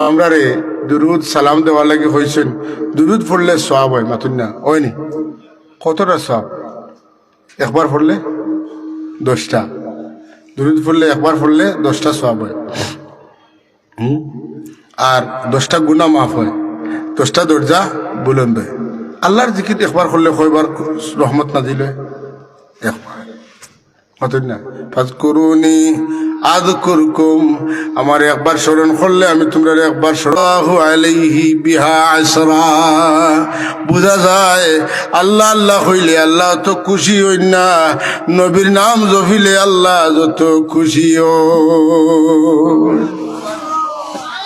আমরা রে দুরুদ সালাম দেওয়ার লাগে হয়েছেন দুরুদ পড়লে সব হয় মাতুন না হয়নি কতটা সব একবার পড়লে দশটা। দুরুদ পড়লে একবার পড়লে দশটা সব হয়? আর দশটা গুণা মাফ হয়, দশটা দরজা বুলন্দ হয়। আল্লাহর জিকির একবার করলে কয়বার রহমত না দিলে একবার। আযকুরকুম। আমার একবার স্মরণ করলে আমি তোমরা একবার আলাইহি বিহা যায়, আল্লাহ আল্লাহ হইলে আল্লাহ তো খুশি হই না। নবীর নাম জফিলে আল্লাহ যত খুশি ও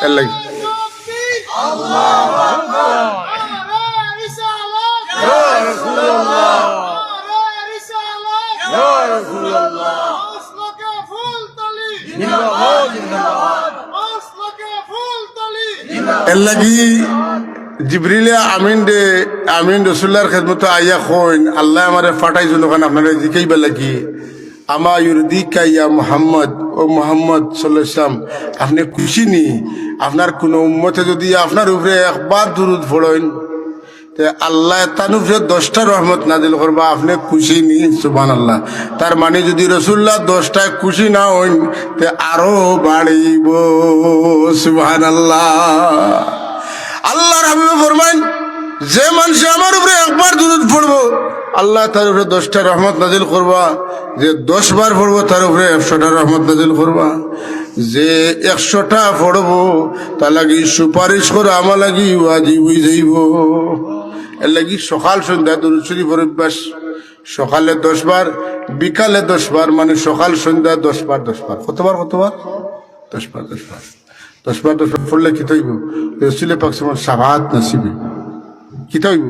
এর এর জিবরিলে আমিন দে, আমিন রসুল্লার খেদমত আইয়া কইন, আল্লাহ আমারে ফাটাই জন্য কারণ আপনারা জিকাইবা লাগি? আমা ইউরদি কাইয়া মোহাম্মদ, ও মোহাম্মদ সাল্লাম, আপনি খুশি নি? আপনার কোনো উম্মতে যদি আপনার উপরে একবার দুরুদ ফোড়েন তে আল্লাহ তার উপরে দশটা রহমত নাজিল করবা, আপনি খুশি নি? সুবান আল্লাহ তার মানে যদি রসুল্লাহ দশটায় খুশি না হইন, তে আরও বাড়িব। সুবান আল্লাহ আল্লাহর হাবিবে যে মানুষ আমার উপরে একবার দুরুদ পড়ব, আল্লাহ তার উপরে দশটা রহমত নাজিল করবা। যে দশ বার পড়ব, তার উপরে একশোটা রহমত নাজিল করবা। যে একশোটা পড়ব তা লাগি সুপারিশ করে, আমার লাগি ওয়াজি হয়ে যাইব। এর লাগি সকাল সন্ধ্যা দুরুদ শরীফের অভ্যাস সকালে দশ বার বিকালে দশ বার মানে সকাল সন্ধ্যা দশ বার দশ বার কতবার কতবার? দশ বার দশ বার দশ বার পড়লে কি তৈব? রসুলের পাক সময় সাবাত নসিবে। কি তৈব?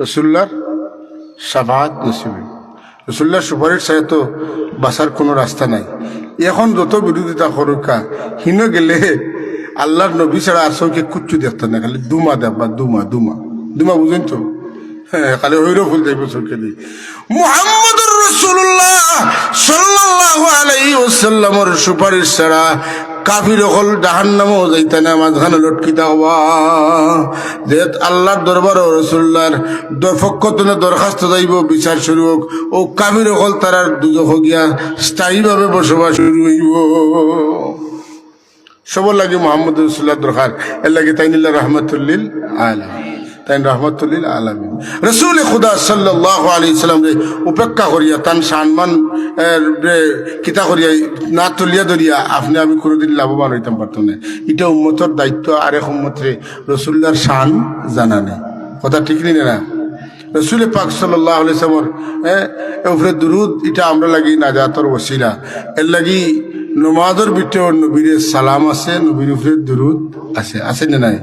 রসুল্লার সাবাত নসিবে। রসুল্লার সুপারিশ ছাড়া তো বাসার কোনো রাস্তা নাই। এখন যত বিরোধিতা করুকা হিন গেলে আল্লাহর নবী ছাড়া আর সৌকে কুচ্ছু দেখতে না, খালি দুমা দেখবা দুমা দুমা। দুমা বুঝেন তো? হ্যাঁ খালি হৈর ফুল যাইব চোখে দিয়ে। মুহাম্মদুর রসুল্লাহ সাল্লাল্লাহু আলাইহি ওয়াসাল্লামের সুপারিশ ছাড়া কাফির হল জাহান্নামও যাইতে না, মাঝখানে লটকিতা হওয়া। যে আল্লাহর দরবার ও রসুল্লার দরফক্ষতনে দরখাস্ত যাইব, বিচার শুরু হোক, ও কাফির হল তারার দুজখ গিয়া স্থায়ীভাবে বসবাস শুরু হইব। সবর লাগে মোহাম্মদ রসুল্লাহ দরকার এর লাগে তাইনিল্লা রহমতুল্লিল আলম তাই রহমতুল্লিল আলমিন। রসুল খুদা সাল্লাহ আলী উপেক্ষা করিয়া তান সম্মান কিতা করিয়া না তুলিয়া ধরিয়া আপনি আমি কোনোদিন লাভবান হইতাম পারতাম না। এটা উম্মতর দায়িত্ব আরেক উম্মতরে রসুল্লার শান জানা নেই। কথা ঠিক নেই না? রসুল পাক সাল্লাহ আলিয়ামর উপরে দুরুদ এটা আমরা লাগি নাজাতর ওসিলা। এর লাগি নমাজর ভিতরে নবীরে সালাম আছে নবীর উপরে দুরুদ আছে। আছে না নাই?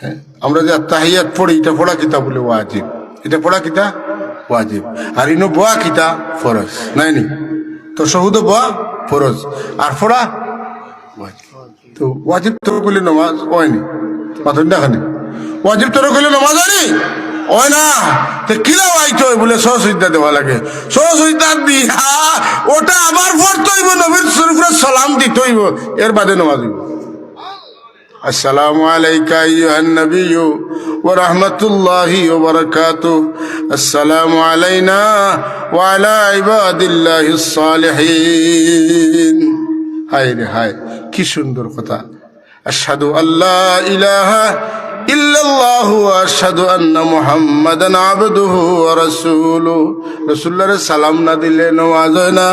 হ্যাঁ, আমরা যে তাহিয়াত পড়ি, এটা পড়া কিতা বলে ওয়াজিব? এটা পড়া কিতা? ওয়াজিব। আর ইনো বোয়া কিতা? ফরজ। নাই নি? তো সহুদ বোয়া ফরজ। আর ওয়াজিব। তো ওয়াজিব তোর করলে নমাজ হয়নি মাথা দেখানি ওয়াজিব তোর করলে নমাজ হয়নি ওই না। তে কিলা ওয়াইতো বলে সহসুবিধা দেওয়া লাগে। সহসুবিধা দিয়া ওটা আবার পড়তে হইব, নবীর শরীফরে সালাম দিতে হইব। এর বাদে নমাজ হইব। السلام عليك أيها النبي ورحمة الله وبركاته السلام علينا وعلى عباد الله الصالحين হাই রে হাই কি সুন্দর কথা আশহাদু আল্লাহ ইলাহা ইল্লাল্লাহ ওয়া আশহাদু আন্না মুহাম্মাদান আবদুহু ওয়া রাসূলুহু রাসূলুল্লাহর সালাম না দিলে নামাজ হয় না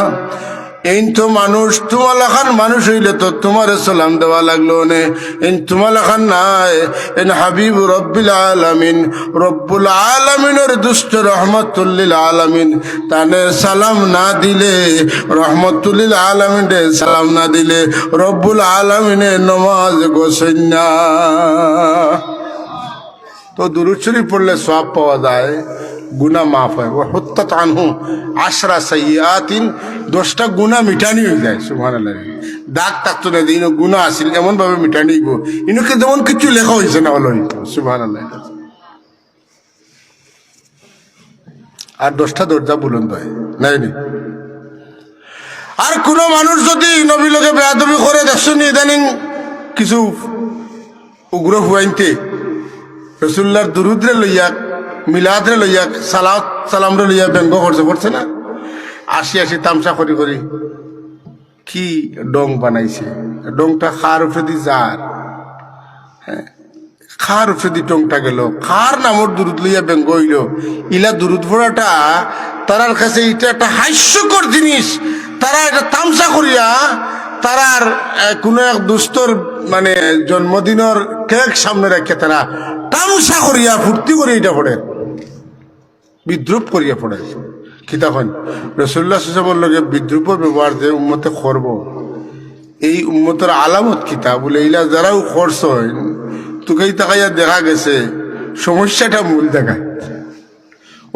এই তো মানুষ তোমার লেখান মানুষ হইলে তো তোমার সালাম দেওয়া লাগল নে। এই তোমার লেখান নাই। এন হাবিব রব্বিল আলামিন, রব্বুল আলামিনের দুষ্ট রহমতুল্লিল আলামিন, তানে সালাম না দিলে, রহমতুল্লিল আলামিন সালাম না দিলে, রব্বুল আলামিনের নমাজ গোসন্যা তো দুরুদ শরীফ পড়লে সব পাওয়া যায়। গুনা মাফ হয়। ও হত্যা আনহু আশরা সাইয়াতিন দশটা গুনা মিটানি হয়ে যায় সুহান দাগ থাকতো না যে ইনো গুনা আসিল এমন ভাবে মিটানি গো। ইনোকে যেমন কিছু লেখা হয়েছে না হলো সুহান আর দশটা দরজা বুলন্দ হয়, নাই আর কোনো মানুষ যদি নবী লোকে বেয়াদবি করে, দেখছ নি ইদানিং কিছু উগ্র হুয়াইনতে? রসুল্লার দুরুদ্রে লইয়া মিলাদরে লইয়া সালাত সালামরে লইয়া ব্যঙ্গ করছে করছে না? আসি আসি, তামসা করি করি। কি ডং বানাইছে? ডংটা খার উপরে দি যার। হ্যাঁ খার উপরে দি টংটা গেল। খার নামর দুরুদ লইয়া ব্যঙ্গ হইল। ইলা দুরুদ ভরাটা তারার কাছে এটা একটা হাস্যকর জিনিস। তারা এটা তামসা করিয়া, তারার কোনো এক দুস্তর মানে জন্মদিনের কেক সামনে রেখে তারা তামসা করিয়া ফুর্তি করে এটা পড়ে। বিদ্রুপ করিয়া পড়ে। কিতাখন রসুল্লাহ সুসামর লগে বিদ্রুপ ব্যবহার যে উম্মতে করব এই উম্মতের আলামত কিতা বলে এইলা যারাও খরচ হয়, তোকেই তাকাইয়া দেখা গেছে, সমস্যাটা মূল দেখায়।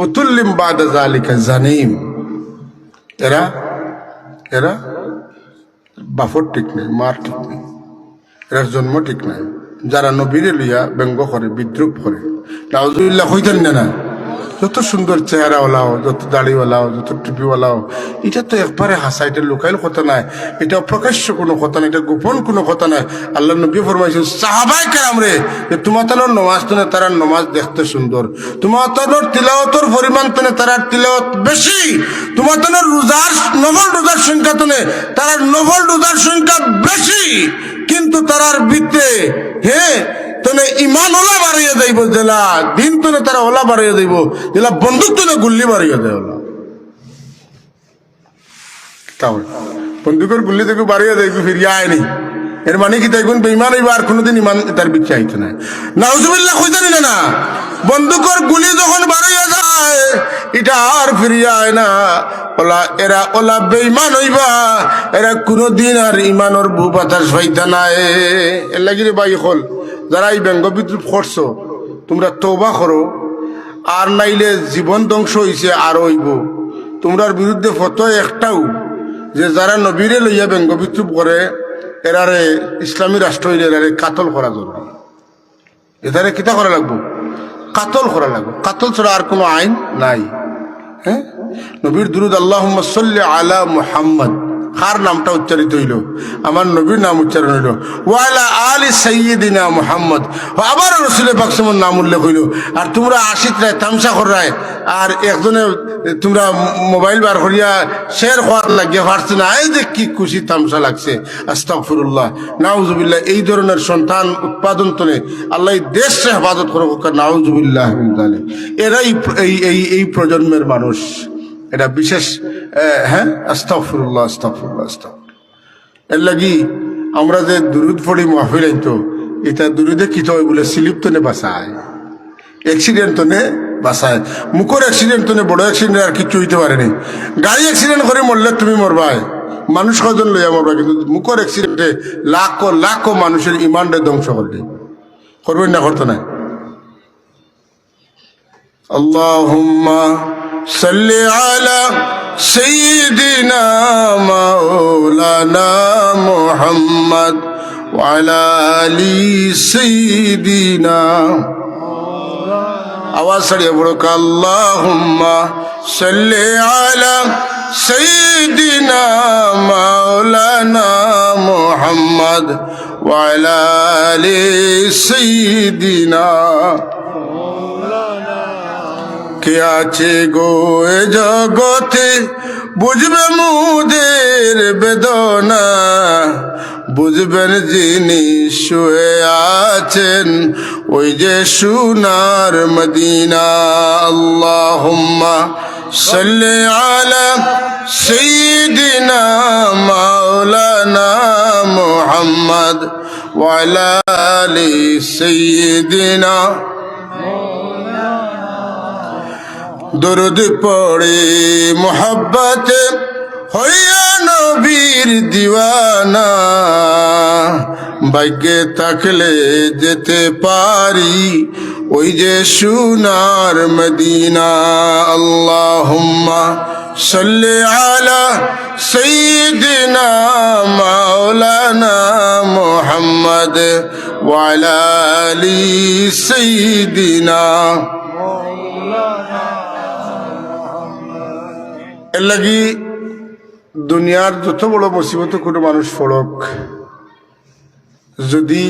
অতুল্লিম বাদা জালিকা জানিম। এরা এরা বাফর ঠিক নেই, মার ঠিক নেই, এরা জন্ম ঠিক নাই। যারা নবীরে লইয়া ব্যঙ্গ করে, বিদ্রুপ করে। নাউজুবিল্লাহ হইতেন না। যত সুন্দর চেহারাওয়ালাও, যত দাড়িওয়ালাও, যত টুপিওয়ালাও, এটা তো একবারে হাসা এটা লোকাইল কথা নাই। এটা প্রকাশ্য কোনো কথা নাই, এটা গোপন কোনো কথা নাই। আল্লাহ নবী ফরমাইছেন সাহাবাই কেরাম রে, যে তোমার তানোর নমাজ তনে তারা নমাজ দেখতে সুন্দর। তোমার তানোর তিলাওতর পরিমাণ তনে তারার তিলাওত বেশি। তোমার তানোর রোজার নবল রোজার সংখ্যা তনে তারার নবল রোজার সংখ্যা বেশি। কিন্তু তারার ভিত্তে হ্যাঁ তনে ইমান ওলা বাড়িয়ে যাইব জেলা দিন তনে তারা ওলা বাড়িয়ে যাইব জেলা বন্দুক তনে গুল্লি বাড়িয়ে দেয় ওলা। তাহলে বন্দুকের গুল্লি থেকে বাড়িয়ে দেয় ফিরিয়ে আয়নি এর মানে কি তাই বেইমান হইব আর কোনোদিন ইমান তার বিচ্ছে আইতো না। নাউজুবিল্লাহ কইতেনি না না বন্দুকের গুলি যখন বাড়িয়ে যায় এটা আর ফিরিয়ে আয় না। ওলা, এরা ওলা বেইমান হইবা, এরা কোনোদিন আর ইমানের বু বাতাস হইতা নাই। এর লাগি রে বাই হল যারা এই ব্যঙ্গ বিদ্রুপ করছ, তোমরা তৌবা করো, আর নাইলে জীবন ধ্বংস হইছে আর হইব। তোমরার বিরুদ্ধে ফটো একটাও, যে যারা নবীরে লইয়া ব্যঙ্গ বিদ্রুপ করে, এরারে ইসলামী রাষ্ট্র হইলে এরারে কাতল করা জরুরি। এটারে কিতা করা লাগবো? কাতল করা লাগবে। কাতল ছাড়া আর কোনো আইন নাই। হ্যাঁ? নবীর দুরুদ আল্লাহ সাল্লি আলা মুহাম্মদ। কার নামটা উচ্চারিত হইল। আমার নবীর নাম উচ্চারণ হইল। ওয়ালা আলি সৈয়দিনা মুহাম্মদ। আবার রসুলের বাক্সমর নাম উল্লেখ হইল। আর তোমরা আশিত রায়, তামসা করায় আর একজনে তোমরা মোবাইল বার করিয়া শেয়ার হওয়ার লাগিয়ে পারছে না। এই যে কি খুশি তামসা লাগছে। আস্তাগফিরুল্লাহ। নাউজুবিল্লাহ, এই ধরনের সন্তান উৎপাদন তনে আল্লাহ দেশে হেফাজত করো নাউজুবিল্লাহ। এরাই এই এই প্রজন্মের মানুষ। এটা বিশেষ হ্যাঁ আস্তাগফিরুল্লাহ আস্তাগফিরুল্লাহ আস্তাগফিরুল্লাহ এর লাগি আমরা যে দুরুদ পড়ি মাহফিল তো এটা দুরুদে কি হয় বলে স্লিপ তো নে বাঁচায় অ্যাক্সিডেন্ট তো নে বাঁচায় মুখর অ্যাক্সিডেন্ট তো নে বড় অ্যাক্সিডেন্ট আর কিচ্ছু হইতে পারেনি গাড়ি অ্যাক্সিডেন্ট করে মরলে তুমি মরবাই মানুষ কজন লইয়া মরবা কিন্তু মুখর অ্যাক্সিডেন্টে লাখ লাখ মানুষের ইমানটা ধ্বংস করলে করবেন না করতো না اللهم صل على سيدنا مولانا محمد وعلى آل سيدنا. اواصل سره اللهم صل على سيدنا مولانا محمد وعلى آل سيدنا. আছে গো এ জগতে, বুঝবে মুদের বেদনা। বুঝবেন যিনি শুয়ে আছেন, ওই যে সোনার মদিনা। আল্লাহুম্মা সাল্লি আলা সাইয়্যিদিনা মাওলানা মুহাম্মদ ওয়া আলা আলি দরদ পড়ে মোহাব্বত হইয়া নবীর দিওয়ানা। ভাগ্যে থাকলে যেতে পারি, ওই যে সোনার মদিনা। আল্লাহুম্মা সাল্লি আলা সাইয়্যিদিনা মাওলানা মুহাম্মদ ওয়া আলা এর লাগি দুনিয়ার যত বড় মুসিবত কোনো মানুষ ফলক যদি